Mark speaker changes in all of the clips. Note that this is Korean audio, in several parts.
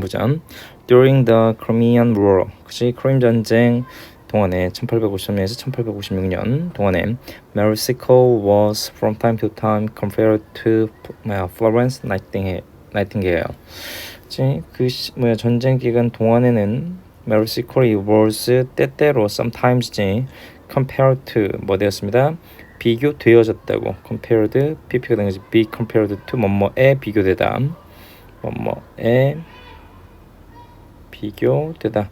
Speaker 1: 보자. During the Crimean War, 그치 크림 전쟁 동안에 1850년에서 1856년 동안에 Mexico was from time to time compared to Florence Nightingale. 그 시, 뭐야 전쟁 기간 동안에는 Mexico was 때때로 sometimes지 compared to 뭐 되었습니다. 비교되어졌다고 compared pp가 된 거지 be compared to 뭐뭐에 비교되다 뭐뭐에 비교되다.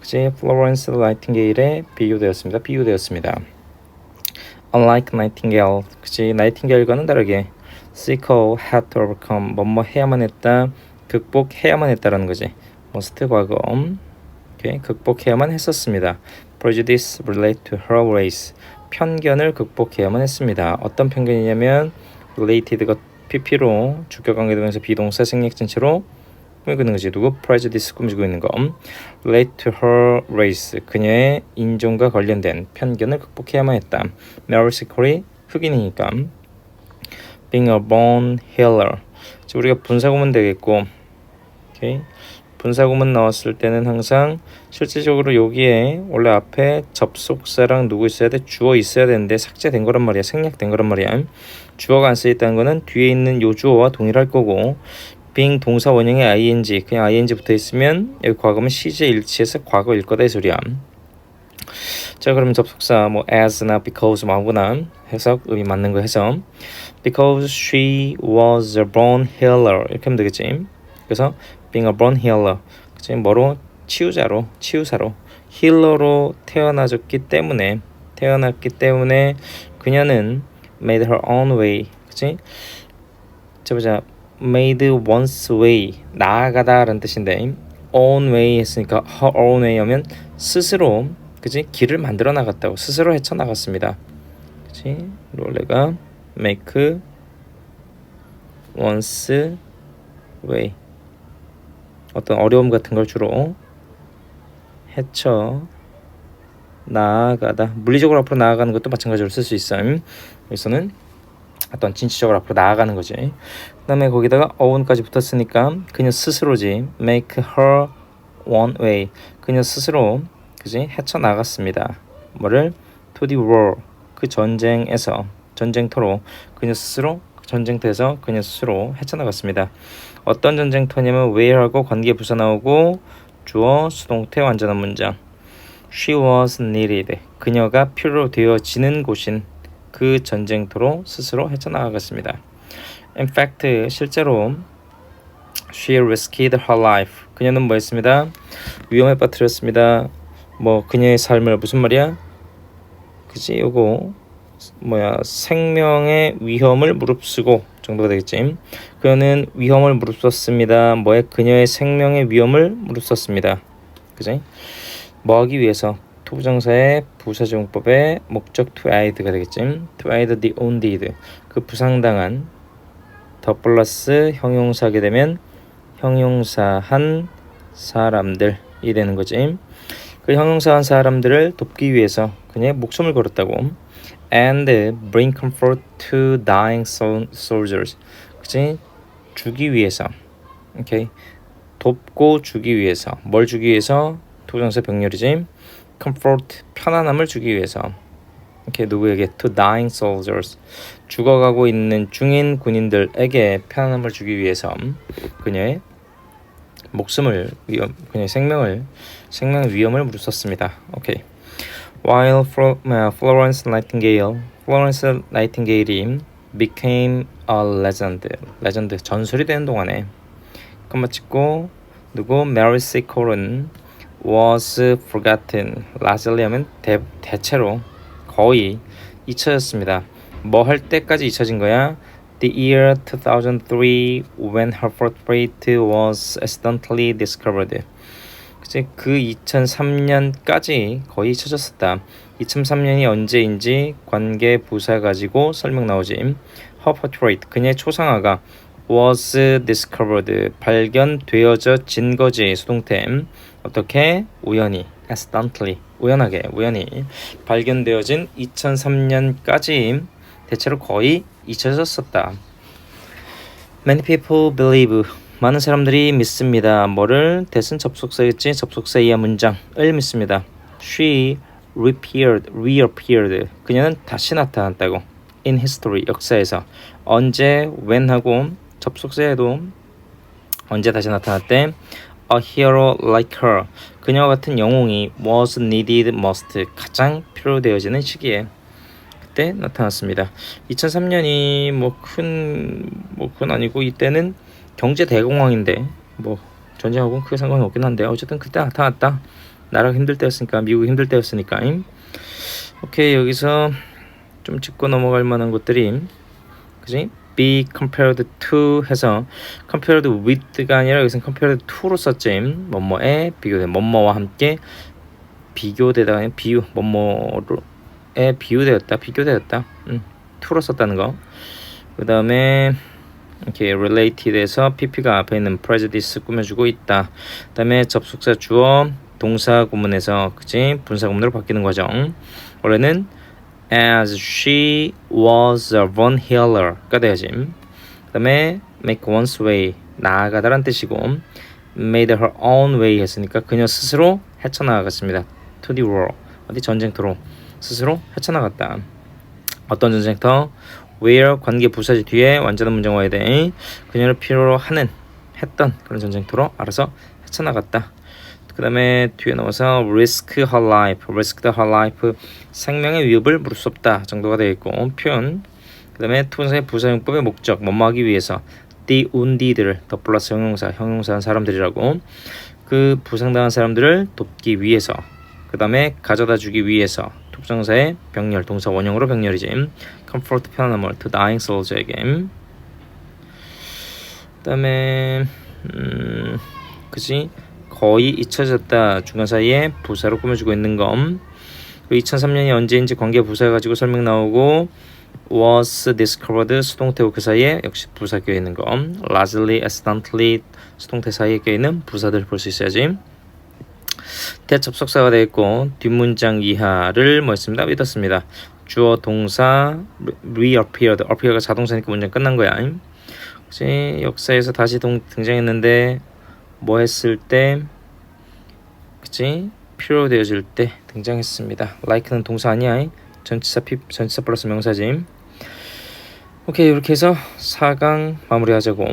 Speaker 1: 그치 플로렌스 나이팅게일에 비교되었습니다. 비교되었습니다. Unlike Nightingale, 그치 나이팅게일과는 다르게 Seiko had to overcome 뭐뭐 해야만 했다, 극복해야만 했다라는 거지. must 과거, 오케이 극복해야만 했었습니다. Prejudice relate to her race, 편견을 극복해야만 했습니다. 어떤 편견이냐면 related가 pp로 주격 관계되면서 비동사 생략 전체로 있는 거지. 누구? prejudice 꾸미고 있는 거. relate to her race. 그녀의 인종과 관련된 편견을 극복해야만 했다. Mary Corey 흑인이니까. being a born healer. 우리가 분사구문 되겠고. 오케이. 분사구문 나왔을 때는 항상 실질적으로 여기에 원래 앞에 접속사랑 누구 있어야 돼? 주어 있어야 되는데 삭제된 거란 말이야. 생략된 거란 말이야. 주어가 안 쓰였다는 거는 뒤에 있는 요 주어와 동일할 거고 being 동사 원형의 ing 그냥 ing 붙어 있으면 여기 과거면 시제 일치해서 과거일 거다 이 소리야. 자 그러면 접속사 뭐 as나 because 뭐 아무거나 해석 의미 맞는 거 해서 because she was a born healer. 이렇게 하면 되겠지. 그래서 being a born healer. 그치? 뭐로? 치유자로 치유사로. 힐러로 태어나졌기 때문에 태어났기 때문에 그녀는 made her own way. 그치? 자 보자 made one's way 나아가다라는 뜻인데 own way 했으니까 her own way 하면 스스로 그치? 길을 만들어 나갔다고 스스로 헤쳐 나갔습니다. 그치? 롤레가 make one's way. 어떤 어려움 같은 걸 주로 헤쳐 나아가다. 물리적으로 앞으로 나아가는 것도 마찬가지로 쓸 수 있어요. 여기서는 어떤 진취적으로 앞으로 나아가는 거지. 그 다음에 거기다가 own까지 붙었으니까 그녀 스스로지 make her one way. 그녀 스스로 그지? 헤쳐 나갔습니다. 뭐를? to the war 그 전쟁에서 전쟁터로 그녀 스스로 전쟁터에서 그녀 스스로 헤쳐나갔습니다. 어떤 전쟁터냐면 where하고 관계 부사 나오고 주어 수동태 완전한 문장. She was needed. 그녀가 필요로 되어지는 곳인 그 전쟁터로 스스로 헤쳐나가겠습니다. In fact, 실제로 she risked her life. 그녀는 뭐 했습니다? 위험에 빠뜨렸습니다. 뭐 그녀의 삶을 무슨 말이야? 그지? 요거 뭐야 생명의 위험을 무릅쓰고 정도가 되겠지. 그녀는 위험을 무릅썼습니다. 뭐에 그녀의 생명의 위험을 무릅썼습니다. 그지? 뭐 하기 위해서 토부정사의 부사정법의 목적 to aid가 되겠지. to aid the wounded 그 부상당한 더 플러스 형용사하게 되면 형용사한 사람들이 되는 거지. 그 형용사한 사람들을 돕기 위해서 그녀의 목숨을 걸었다고. and bring comfort to dying sol- soldiers. 그치? 주기 위해서. 오케이. 돕고 주기 위해서. 뭘 주기 위해서? 토부정사 병렬이지. Comfort 편안함을 주기 위해서 이렇게 누구에게 to dying soldiers 죽어가고 있는 중인 군인들에게 편안함을 주기 위해서 그녀의 목숨을 위험 그녀의 생명을 생명의 위험을 무릅썼습니다. 오케이. While Florence Nightingale, Florence Nightingale이 became a legend, 레전드 전설이 되는 동안에 컴마 찍고 누구 Mary Seacor은 was forgotten. largely 하면 대, 대체로 거의 잊혀졌습니다. 뭐 할 때까지 잊혀진 거야? The year 2003 when her portrait was accidentally discovered. 그치? 그 2003년까지 거의 잊혀졌었다. 2003년이 언제인지 관계 부사 가지고 설명 나오지. Her portrait 그녀의 초상화가 was discovered 발견되어진 거지 수동태 어떻게 우연히 accidentally 우연하게 우연히 발견되어진 2003년까지 대체로 거의 잊혀졌었다. Many people believe 많은 사람들이 믿습니다. 뭐를 대신 접속사겠지 접속사 이하 문장을 믿습니다. She reappeared, reappeared. 그녀는 다시 나타났다고. In history 역사에서 언제 when하고 접속사에도 언제 다시 나타났대? A hero like her. 그녀와 같은 영웅이 was needed most. 가장 필요되어지는 시기에 그때 나타났습니다. 2003년이 뭐 큰뭐 아니고 이때는 경제 대공황인데 뭐 전쟁하고는 크게 상관이 없긴 한데 어쨌든 그때 나타났다. 나라가 힘들 때였으니까 미국이 힘들 때였으니까. 오케이 여기서 좀 짚고 넘어갈 만한 것들이 그지? Be compared to 해서 compared with가 아니라 여기서 compared to로 썼지 뭐뭐에 비교된 뭐뭐와 함께 비교되다 비유 뭐뭐로에 비유되었다 비교되었다. 음, to로 썼다는 거그 다음에 이렇게 related에서 pp가 앞에 있는 prejudice 꾸며주고 있다. 그 다음에 접속사 주어 동사 구문에서 그지 분사 구문으로 바뀌는 거죠. 원래는 as she was a von healer가 돼야지. 그 다음에 make one's way 나아가다란 뜻이고 made her own way 했으니까 그녀 스스로 헤쳐나가겠습니다. to the war 어디 전쟁터로 스스로 헤쳐나갔다. 어떤 전쟁터? where 관계 부사지 뒤에 완전한 문장 와야 돼. 그녀를 필요로 하는 했던 그런 전쟁터로 알아서 헤쳐나갔다. 그 다음에 뒤에 넘어서 risk her life, risk her life. 생명의 위협을 무릅쓰다 정도가 되어 있고 표현. 그 다음에 투부사의 부사용법의 목적 뭐뭐하기 위해서 the wounded를 더 플러스 형용사 형용사한 사람들이라고. 그 부상당한 사람들을 돕기 위해서. 그 다음에 가져다 주기 위해서. 투부정사의 병렬 동사 원형으로 병렬이지. comfort 편안함을 to dying soldier에게 그 다음에 음 그지 거의 잊혀졌다 중간 사이에 부사로 꾸며주고 있는 검. 2003년이 언제인지 관계 부사 가지고 설명 나오고 was discovered 수동태고 그 사이에 역시 부사 껴 있는 거. largely, accidentally 수동태 사이에 껴 있는 부사들 볼 수 있어야지. 대접속사가 되어 있고 뒷문장 이하를 뭐 했습니다. 믿었습니다. 주어 동사 reappeared. appear가 자동사니까 문장 끝난 거야. 그치? 역사에서 다시 동, 등장했는데 뭐 했을 때 그치? 필요되어질 때 등장했습니다. like는 동사 아니야. 전치사 피 전치사 플러스 명사지 오케이 이렇게 해서 4강 마무리하자고